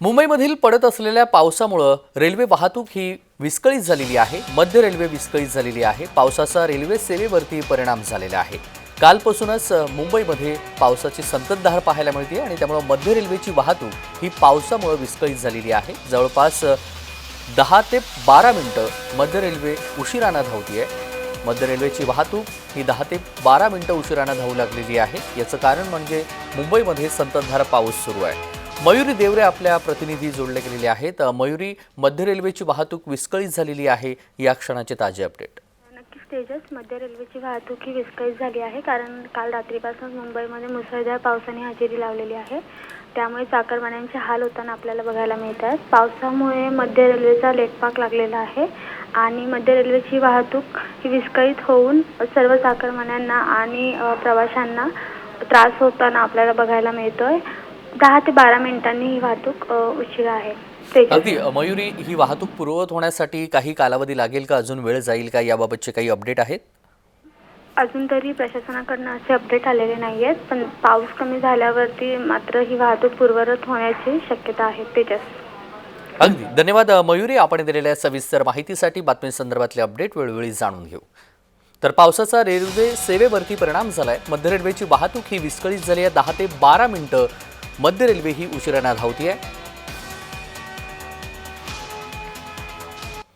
मुंबईमधील पडत असलेल्या पावसामुळं रेल्वे वाहतूक ही विस्कळीत झालेली आहे. मध्य रेल्वे विस्कळीत झालेली आहे. पावसाचा रेल्वे सेवेवरती परिणाम झालेला आहे. कालपासूनच मुंबईमध्ये पावसाची संततधार पाहायला मिळते आणि त्यामुळं मध्य रेल्वेची वाहतूक ही पावसामुळं विस्कळीत झालेली आहे. जवळपास दहा ते बारा मिनटं मध्य रेल्वे उशिरानं आहे मध्य रेल्वेची वाहतूक ही दहा ते बारा मिनटं उशिरानं धावू लागलेली आहे. याचं कारण म्हणजे मुंबईमध्ये संततधार पाऊस सुरू आहे. मयुरी देवरे आपल्या प्रतिनिधी जोडले गेलेले आहेत. मयुरी मध्य रेल्वेची वाहतूक विस्कळीत झालेली आहे. या क्षणाचे ताजे अपडेट. नक्कीच तेजस मध्य रेल्वेची वाहतूक ही विस्कळीत झाली आहे कारण काल रात्रीपासून मुंबईमध्ये मुसळधार पावसाने हजेरी लावलेली आहे. त्यामुळे चाकरमान्यांचे हाल होताना आपल्याला बघायला मिळत आहेत. पावसामुळे मध्य रेल्वेचा लेटपाक लागलेला आहे आणि मध्य रेल्वेची वाहतूक ही विस्कळीत होऊन सर्व चाकरमान्यांना आणि प्रवाशांना त्रास होताना आपल्याला बघायला मिळतोय. दहा ते बारा मिनिटांनी ही वाहतूक अ, उशिरा आहे. अगदी अ, मयुरी ही वाहतूक पूर्ववत होण्यासाठी काही कालावधी लागेल का? अजून वेळ जाईल का? याबाबतचे काही अपडेट आहेत? अजून तरी प्रशासनाकडनं असे अपडेट आलेले नाही आहेत पण पाऊस कमी झाल्यावरती मात्र ही वाहतूक पूर्ववत होण्याची शक्यता आहे तेजस. अगदी. धन्यवाद अ, मयुरी. आपण दिलेल्या सविस्तर माहितीसाठी बातमीसंदर्भातले अपडेट वेळोवेळी जाणून घेऊ. तर पावसाचा रेल्वे सेवेवरती परिणाम झालाय. मध्य रेल्वेची वाहतूक ही विस्कळीत झाली आहे. दहा ते बारा मिनिटं मध्य रेल्वे ही उशिरानं धावती आहे